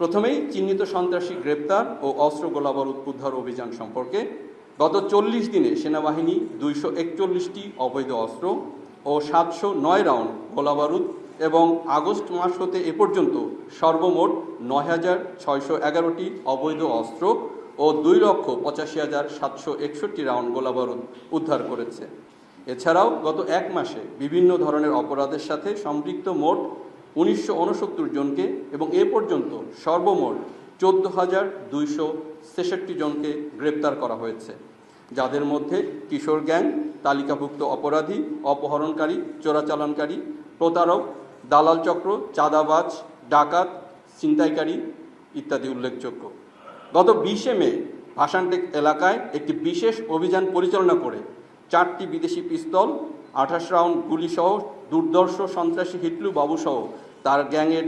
প্রথমেই চিহ্নিত সন্ত্রাসী গ্রেপ্তার ও অস্ত্র গোলাবারুদ উদ্ধার অভিযান সম্পর্কে গত চল্লিশ দিনে সেনাবাহিনী দুইশো একচল্লিশটি অবৈধ অস্ত্র ও সাতশো নয় রাউন্ড গোলাবারুদ এবং আগস্ট মাস হতে এ পর্যন্ত সর্বমোট নয় হাজার ছয়শো এগারোটি অবৈধ অস্ত্র ও দুই লক্ষ পঁচাশি হাজার সাতশো একষট্টি রাউন্ড গোলাবারুদ উদ্ধার করেছে। এছাড়াও গত এক মাসে বিভিন্ন ধরনের অপরাধের সাথে সম্পৃক্ত মোট উনিশশো উনসত্তর জনকে এবং এ পর্যন্ত সর্বমোট চোদ্দ হাজার দুইশো ছেষট্টি জনকে গ্রেপ্তার করা হয়েছে, যাদের মধ্যে কিশোর গ্যাং, তালিকাভুক্ত অপরাধী, অপহরণকারী, চোরাচালানকারী, প্রতারক, দালাল চক্র, চাঁদাবাজ, ডাকাত, ছিনতাইকারী ইত্যাদি উল্লেখযোগ্য। গত বিশে মে ভাসানটেক এলাকায় একটি বিশেষ অভিযান পরিচালনা করে চারটি বিদেশি পিস্তল, আঠাশ রাউন্ড গুলিসহ দুর্দর্শ সন্ত্রাসী হিটলু বাবুসহ তার গ্যাংয়ের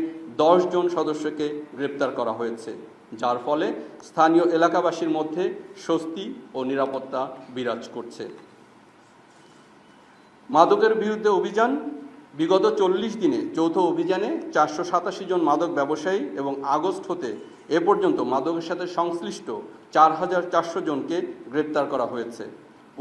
জন সদস্যকে গ্রেপ্তার করা হয়েছে, যার ফলে স্থানীয় এলাকাবাসীর মধ্যে স্বস্তি ও নিরাপত্তা বিরাজ করছে। মাদকের বিরুদ্ধে অভিযান, বিগত চল্লিশ দিনে যৌথ অভিযানে চারশো সাতাশি জন মাদক ব্যবসায়ী এবং আগস্ট হতে এ পর্যন্ত মাদকের সাথে সংশ্লিষ্ট চার হাজার চারশো জনকে গ্রেপ্তার করা হয়েছে।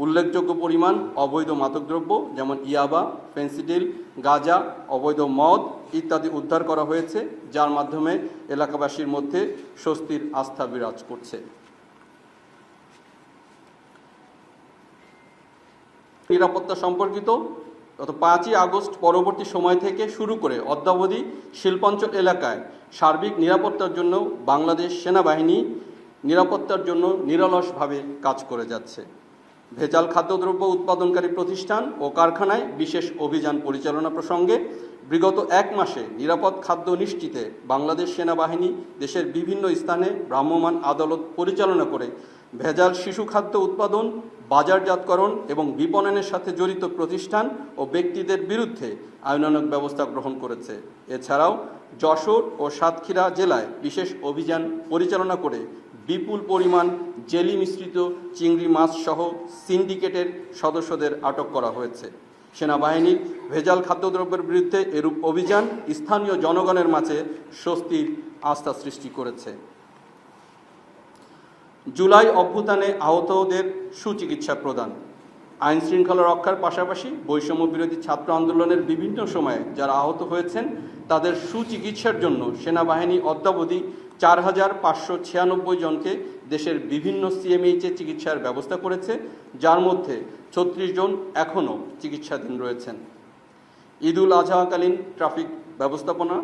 উল্লেখযোগ্য পরিমাণ অবৈধ মাদকদ্রব্য যেমন ইয়াবা, ফেন্সিডিল, গাঁজা, অবৈধ মদ ইত্যাদি উদ্ধার করা হয়েছে, যার মাধ্যমে এলাকাবাসীর মধ্যে স্বস্তির আস্থা বিরাজ করছে। নিরাপত্তা সম্পর্কিত গত পাঁচই আগস্ট পরবর্তী সময় থেকে শুরু করে অদ্যাবধি শিল্পাঞ্চল এলাকায় সার্বিক নিরাপত্তার জন্য বাংলাদেশ সেনাবাহিনী নিরাপত্তার জন্য নিরলসভাবে কাজ করে যাচ্ছে। ভেজাল খাদ্যদ্রব্য উৎপাদনকারী প্রতিষ্ঠান ও কারখানায় বিশেষ অভিযান পরিচালনা প্রসঙ্গে বিগত এক মাসে নিরাপদ খাদ্য নিশ্চিতে বাংলাদেশ সেনাবাহিনী দেশের বিভিন্ন স্থানে ভ্রাম্যমাণ আদালত পরিচালনা করে ভেজাল শিশু খাদ্য উৎপাদন, বাজারজাতকরণ এবং বিপণনের সাথে জড়িত প্রতিষ্ঠান ও ব্যক্তিদের বিরুদ্ধে আইনানুগ ব্যবস্থা গ্রহণ করেছে। এছাড়াও যশোর ও সাতক্ষীরা জেলায় বিশেষ অভিযান পরিচালনা করে বিপুল পরিমাণ জেলি মিশ্রিত চিংড়ি মাছ সহ সিন্ডিকেটের সদস্যদের আটক করা হয়েছে। সেনাবাহিনীর ভেজাল খাদ্যদ্রব্যের বিরুদ্ধে এরূপ অভিযান স্থানীয় জনগণের মাঝে স্বস্তির আস্থা সৃষ্টি করেছে। জুলাই অভ্যুত্থানে আহতদের সুচিকিৎসা প্রদান। আইন শৃঙ্খলা রক্ষার পাশাপাশি বৈষম্য বিরোধী ছাত্র আন্দোলনের বিভিন্ন সময়ে যারা আহত হয়েছেন, তাদের সুচিকিৎসার জন্য সেনাবাহিনী অদ্যাবধি চার হাজার পাঁচশো ছিয়ানব্বই জনকে দেশের বিভিন্ন সিএমএইচে চিকিৎসার ব্যবস্থা করেছে, যার মধ্যে ছত্রিশ জন এখনও চিকিৎসাধীন রয়েছেন। ঈদুল আজহাকালীন ট্রাফিক ব্যবস্থাপনা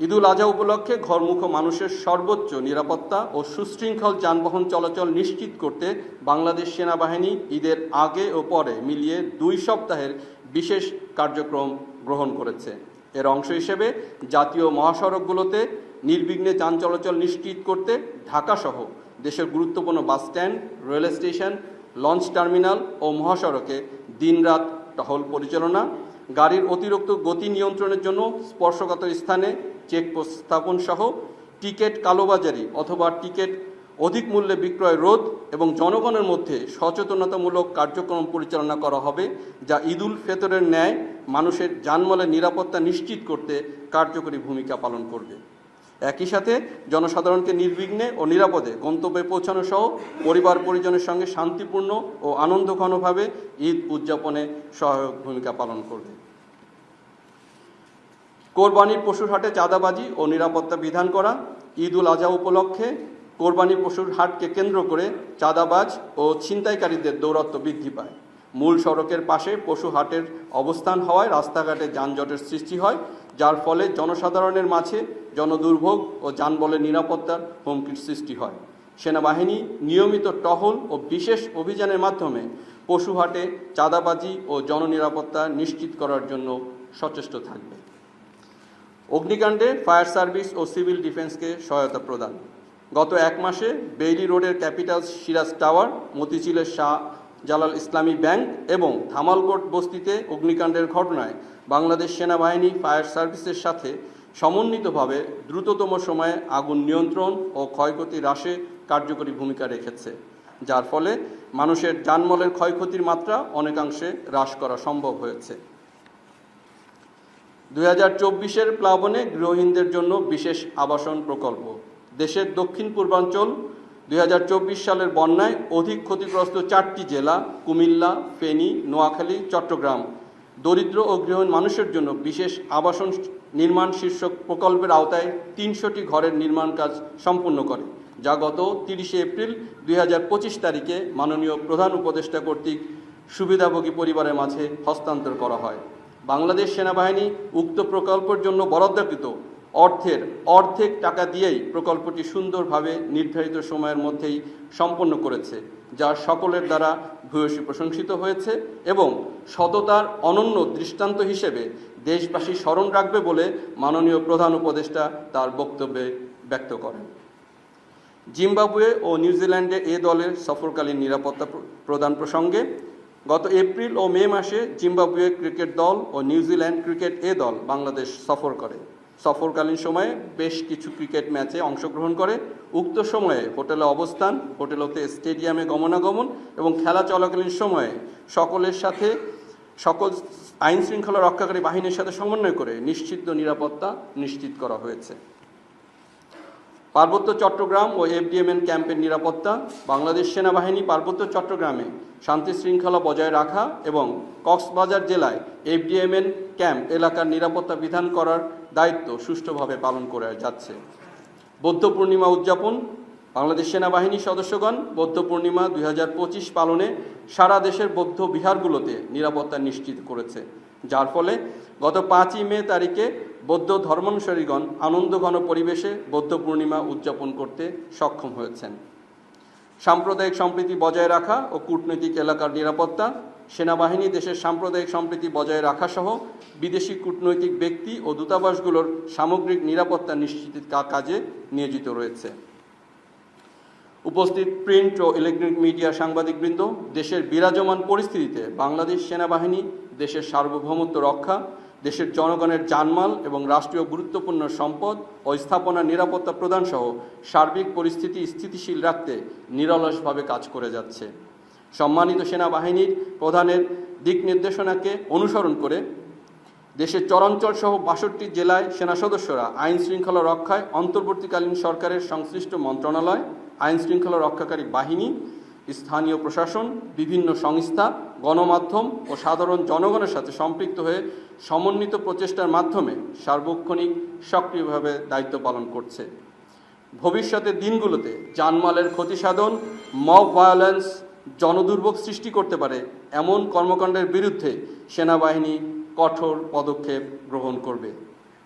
ঈদুল আজহা উপলক্ষে ঘরমুখ মানুষের সর্বোচ্চ নিরাপত্তা ও সুশৃঙ্খল যানবাহন চলাচল নিশ্চিত করতে বাংলাদেশ সেনাবাহিনী ঈদের আগে ও পরে মিলিয়ে দুই সপ্তাহের বিশেষ কার্যক্রম গ্রহণ করেছে। এর অংশ হিসেবে জাতীয় মহাসড়কগুলোতে নির্বিঘ্নে যান চলাচল নিশ্চিত করতে ঢাকাসহ দেশের গুরুত্বপূর্ণ bus stand rail station, launch terminal ও মহাসড়কে দিনরাত টহল পরিচালনা, গাড়ির অতিরিক্ত গতি নিয়ন্ত্রণের জন্য স্পর্শকাতর স্থানে চেকপোস্ট স্থাপন সহ টিকিট কালোবাজারি অথবা টিকিট অধিক মূল্যে বিক্রয় রোধ এবং জনগণের মধ্যে সচেতনতামূলক কার্যক্রম পরিচালনা করা হবে, যা ঈদুল ফেতরের ন্যায় মানুষের জানমালের নিরাপত্তা নিশ্চিত করতে কার্যকরী ভূমিকা পালন করবে। একই সাথে জনসাধারণকে নির্বিঘ্নে ও নিরাপদে গন্তব্যে পৌঁছানো সহ পরিবার পরিজনের সঙ্গে শান্তিপূর্ণ ও আনন্দঘনভাবে ঈদ উদযাপনে সহায়ক ভূমিকা পালন করবে। কোরবানির পশুর হাটে চাঁদাবাজি ও নিরাপত্তা বিধান করা ঈদ উল আজহা উপলক্ষে কোরবানি পশুর হাটকে কেন্দ্র করে চাঁদাবাজ ও ছিনতাইকারীদের দৌরত্ব বৃদ্ধি পায়। মূল সড়কের পাশে পশু হাটের অবস্থান হওয়ায় রাস্তাঘাটে যানজটের সৃষ্টি হয়, যার ফলে জনসাধারণের মাঝে জনদুর্ভোগ ও যানবলের নিরাপত্তার হুমকির সৃষ্টি হয়। সেনাবাহিনী নিয়মিত টহল ও বিশেষ অভিযানের মাধ্যমে পশু হাটে চাঁদাবাজি ও জননিরাপত্তা নিশ্চিত করার জন্য সচেষ্ট থাকবে। অগ্নিকাণ্ডে ফায়ার সার্ভিস ও সিভিল ডিফেন্সকে সহায়তা প্রদান। গত এক মাসে বেইলি রোডের ক্যাপিটাল সিরাজ টাওয়ার, মতিঝিলের শাহ জালাল ইসলামী ব্যাংক এবং ধামালকোট বস্তিতে অগ্নিকাণ্ডের ঘটনায় বাংলাদেশ সেনাবাহিনী ফায়ার সার্ভিসের সাথে সমন্বিতভাবে দ্রুততম সময়ে আগুন নিয়ন্ত্রণ ও ক্ষয়ক্ষতি হ্রাসে কার্যকরী ভূমিকা রেখেছে, যার ফলে মানুষের যানমলের ক্ষয়ক্ষতির মাত্রা অনেকাংশে হ্রাস করা সম্ভব হয়েছে। দুই হাজার চব্বিশের প্লাবনে গৃহহীনদের জন্য বিশেষ আবাসন প্রকল্প। দেশের দক্ষিণ পূর্বাঞ্চল, দুই সালের বন্যায় অধিক ক্ষতিগ্রস্ত চারটি জেলা, কুমিল্লা, ফেনী, নোয়াখালী, চট্টগ্রাম। দরিদ্র ও গৃহহীন মানুষের জন্য বিশেষ আবাসন নির্মাণ শীর্ষক প্রকল্পের আওতায় তিনশোটি ঘরের নির্মাণ কাজ সম্পূর্ণ করে, যা গত তিরিশে এপ্রিল দুই হাজার পঁচিশ তারিখে মাননীয় প্রধান উপদেষ্টা কর্তৃক সুবিধাভোগী পরিবারের মাঝে হস্তান্তর করা হয়। বাংলাদেশ সেনাবাহিনী উক্ত প্রকল্পের জন্য বরাদ্দকৃত অর্থের অর্ধেক টাকা দিয়েই প্রকল্পটি সুন্দরভাবে নির্ধারিত সময়ের মধ্যেই সম্পন্ন করেছে, যা সকলের দ্বারা ভূয়সী প্রশংসিত হয়েছে এবং সততার অনন্য দৃষ্টান্ত হিসেবে দেশবাসী স্মরণ রাখবে বলে মাননীয় প্রধান উপদেষ্টা তার বক্তব্যে ব্যক্ত করেন। জিম্বাবুয়ে ও নিউজিল্যান্ডে এ দলের সফরকালীন নিরাপত্তা প্রদান প্রসঙ্গে গত এপ্রিল ও মে মাসে জিম্বাবুয়ে ক্রিকেট দল ও নিউজিল্যান্ড ক্রিকেট এ দল বাংলাদেশ সফর করে। সফরকালীন সময়ে বেশ কিছু ক্রিকেট ম্যাচে অংশগ্রহণ করে। উক্ত সময়ে হোটেলে অবস্থান হোটেল হতে স্টেডিয়ামে গমনাগমন এবং খেলা চলাকালীন সময়ে সকলের সাথে সকল আইন শৃঙ্খলা রক্ষাকারী বাহিনীর সাথে সমন্বয় করে নিশ্চিত নিরাপত্তা নিশ্চিত করা হয়েছে। পার্বত্য চট্টগ্রাম ও এফডিএমএন ক্যাম্পের নিরাপত্তা, বাংলাদেশ সেনাবাহিনী পার্বত্য চট্টগ্রামে শান্তি শৃঙ্খলা বজায় রাখা এবং কক্সবাজার জেলায় এফডিএমএন ক্যাম্প এলাকার নিরাপত্তা বিধান করার দায়িত্ব সুষ্ঠুভাবে পালন করে যাচ্ছে। বৌদ্ধ পূর্ণিমা উদযাপন, বাংলাদেশ সেনাবাহিনীর সদস্যগণ বৌদ্ধ পূর্ণিমা দুই হাজার পঁচিশ পালনে সারা দেশের বৌদ্ধ বিহারগুলোতে নিরাপত্তা নিশ্চিত করেছে, যার ফলে গত পাঁচই মে তারিখে বৌদ্ধ ধর্মানুসারীগণ আনন্দঘন পরিবেশে বৌদ্ধ পূর্ণিমা উদযাপন করতে সক্ষম হয়েছেন। সাম্প্রদায়িক সম্প্রীতি বজায় রাখা ও কূটনৈতিক এলাকার নিরাপত্তা, সেনাবাহিনী, দেশের সাম্প্রদায়িক সম্প্রীতি বজায় রাখা সহ বিদেশি কূটনৈতিক ব্যক্তি ও দূতাবাসগুলোর সামগ্রিক নিরাপত্তা নিশ্চিত কাজে নিয়োজিত রয়েছে। উপস্থিত প্রিন্ট ও ইলেকট্রনিক মিডিয়া সাংবাদিকবৃন্দ, দেশের বিরাজমান পরিস্থিতিতে বাংলাদেশ সেনাবাহিনী, দেশের সার্বভৌমত্ব রক্ষা দেশের জনগণের জানমাল এবং রাষ্ট্রীয় গুরুত্বপূর্ণ সম্পদ ও স্থাপনার নিরাপত্তা প্রদান সহ সার্বিক পরিস্থিতি স্থিতিশীল রাখতে নিরলসভাবে কাজ করে যাচ্ছে। সম্মানিত সেনাবাহিনীর প্রধানের দিক নির্দেশনাকে অনুসরণ করে দেশের চরাঞ্চল সহ বাষট্টি জেলায় সেনা সদস্যরা আইন শৃঙ্খলা রক্ষায় অন্তর্বর্তীকালীন সরকারের সংশ্লিষ্ট মন্ত্রণালয়, আইন শৃঙ্খলা রক্ষাকারী বাহিনী স্থানীয় প্রশাসন, বিভিন্ন সংস্থা, গণমাধ্যম ও সাধারণ জনগণের সাথে সম্পৃক্ত হয়ে সমন্বিত প্রচেষ্টার মাধ্যমে সার্বক্ষণিক সক্রিয়ভাবে দায়িত্ব পালন করছে। ভবিষ্যতের দিনগুলোতে জানমালের ক্ষতি সাধন, মব ভায়োলেন্স, জনদুর্ভোগ সৃষ্টি করতে পারে এমন কর্মকাণ্ডের বিরুদ্ধে সেনাবাহিনী কঠোর পদক্ষেপ গ্রহণ করবে।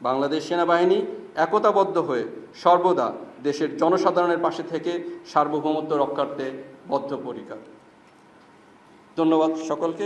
বাংলাদেশ সেনাবাহিনী একতাবদ্ধ হয়ে সর্বদা দেশের জনসাধারণের পাশে থেকে সার্বভৌমত্ব রক্ষার্থে বদ্ধপরিকর। ধন্যবাদ সকলকে।